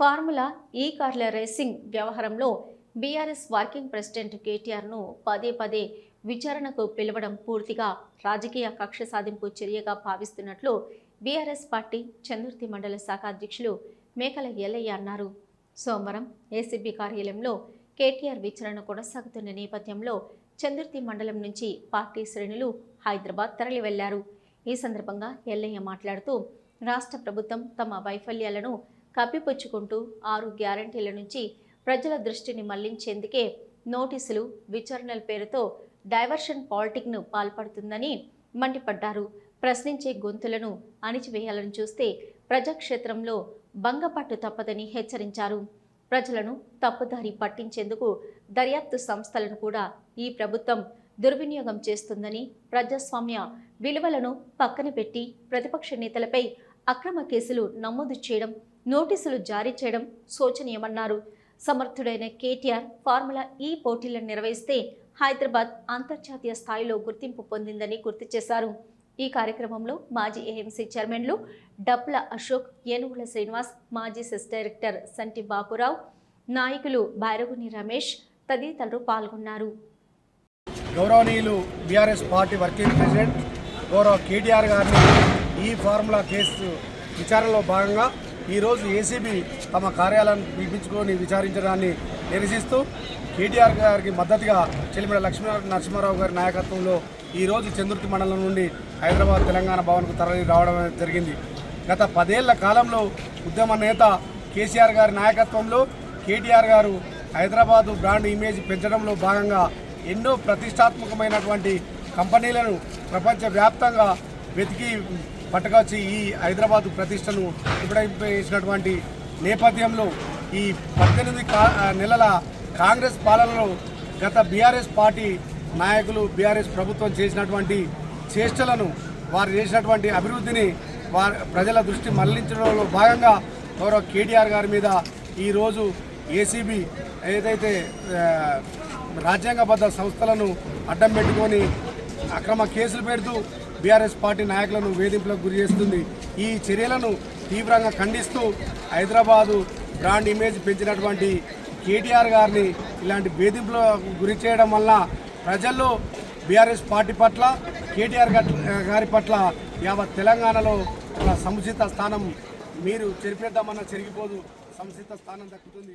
Formula ఈ కార్ల racing వ్యవహారంలో బీఆర్ఎస్ వర్కింగ్ ప్రెసిడెంట్ కేటీఆర్ను పదే పదే విచారణకు పిలవడం పూర్తిగా రాజకీయ కక్ష సాధింపు చర్యగా భావిస్తున్నట్లు బీఆర్ఎస్ పార్టీ చందుర్తి మండల శాఖ అధ్యక్షులు మేకల ఎల్లయ్య అన్నారు. సోమవారం ఏసీబీ కార్యాలయంలో కేటీఆర్ విచారణ కొనసాగుతున్న నేపథ్యంలో చందుర్తి మండలం నుంచి పార్టీ శ్రేణులు హైదరాబాద్ తరలి వెళ్ళారు ఈ సందర్భంగా ఎల్లయ్య మాట్లాడుతూ రాష్ట్ర ప్రభుత్వం తమ వైఫల్యాలను కప్పిపుచ్చుకుంటూ ఆరు గ్యారంటీల నుంచి ప్రజల దృష్టిని మళ్ళించేందుకే నోటీసులు విచారణల పేరుతో డైవర్షన్ పాలిటిక్ను పాల్పడుతుందని మండిపడ్డారు. ప్రశ్నించే గొంతులను అణిచివేయాలని చూస్తే ప్రజాక్షేత్రంలో భంగపట్టు తప్పదని హెచ్చరించారు. ప్రజలను తప్పుదారి పట్టించేందుకు దర్యాప్తు సంస్థలను కూడా ఈ ప్రభుత్వం దుర్వినియోగం చేస్తుందని ప్రజాస్వామ్య విలువలను పక్కన పెట్టి ప్రతిపక్ష నేతలపై అక్రమ కేసులు నమోదు చేయడం నోటీసులు జారీ చేయడం శోచనీయమన్నారు. సమర్థుడైన కేటీఆర్ ఫార్ములా ఈ పోటీలను నిర్వహిస్తే హైదరాబాద్ అంతర్జాతీయ స్థాయిలో గుర్తింపు పొందిందని గుర్తు చేశారు. ఈ కార్యక్రమంలో మాజీ ఏఎంసీ చైర్మన్లు డప్ల అశోక్ ఏనుగుల శ్రీనివాస్ మాజీ సెస్ డైరెక్టర్ సంటి బాపురావు నాయకులు భైరవుని రమేష్ తదితరులు పాల్గొన్నారు. గౌరవనీయులు బీఆర్ఎస్ పార్టీ వర్కింగ్ ప్రెసిడెంట్ గౌరవ కేటీఆర్ గారిని ఈ ఫార్ములా కేసు విచారణలో భాగంగా ఈరోజు ఏసీబీ తమ కార్యాలయాన్ని పిలిపించుకొని విచారించడాన్ని నిరసిస్తూ కేటీఆర్ గారికి మద్దతుగా చెలిమిడ లక్ష్మీ నరసింహారావు గారి నాయకత్వంలో ఈరోజు చంద్రుతి మండలం నుండి హైదరాబాద్ తెలంగాణ భవన్కు తరలి రావడం జరిగింది. గత పదేళ్ళ కాలంలో ఉద్యమ నేత కేసీఆర్ గారి నాయకత్వంలో కేటీఆర్ గారు హైదరాబాదు బ్రాండ్ ఇమేజ్ పెంచడంలో భాగంగా ఎన్నో ప్రతిష్టాత్మకమైనటువంటి కంపెనీలను ప్రపంచవ్యాప్తంగా వెతికి పట్టుకొచ్చి ఈ హైదరాబాద్ ప్రతిష్టను ఇప్పుడైపోయినటువంటి నేపథ్యంలో ఈ పద్దెనిమిది కా నెలల కాంగ్రెస్ పాలనలో గత బీఆర్ఎస్ పార్టీ నాయకులు బీఆర్ఎస్ ప్రభుత్వం చేసినటువంటి చేష్టలను వారు చేసినటువంటి అభివృద్ధిని వారి ప్రజల దృష్టి మళ్ళించడంలో భాగంగా గౌరవ కేటీఆర్ గారి మీద ఈరోజు ఏసీబీ ఏదైతే రాజ్యాంగబద్ధ సంస్థలను అడ్డం పెట్టుకొని అక్రమ కేసులు పెడుతూ బీఆర్ఎస్ పార్టీ నాయకులను వేధింపులకు గురి చేస్తుంది. ఈ చర్యలను తీవ్రంగా ఖండిస్తూ హైదరాబాదు బ్రాండ్ ఇమేజ్ పెంచినటువంటి కేటీఆర్ గారిని ఇలాంటి వేధింపులకు గురి చేయడం వల్ల ప్రజల్లో బీఆర్ఎస్ పార్టీ పట్ల కేటీఆర్ గారి పట్ల యావత్ తెలంగాణలో సముచిత స్థానం మీరు చెరిపేద్దామన్నా చెరిగిపోదు. సముచిత స్థానం దక్కుతుంది.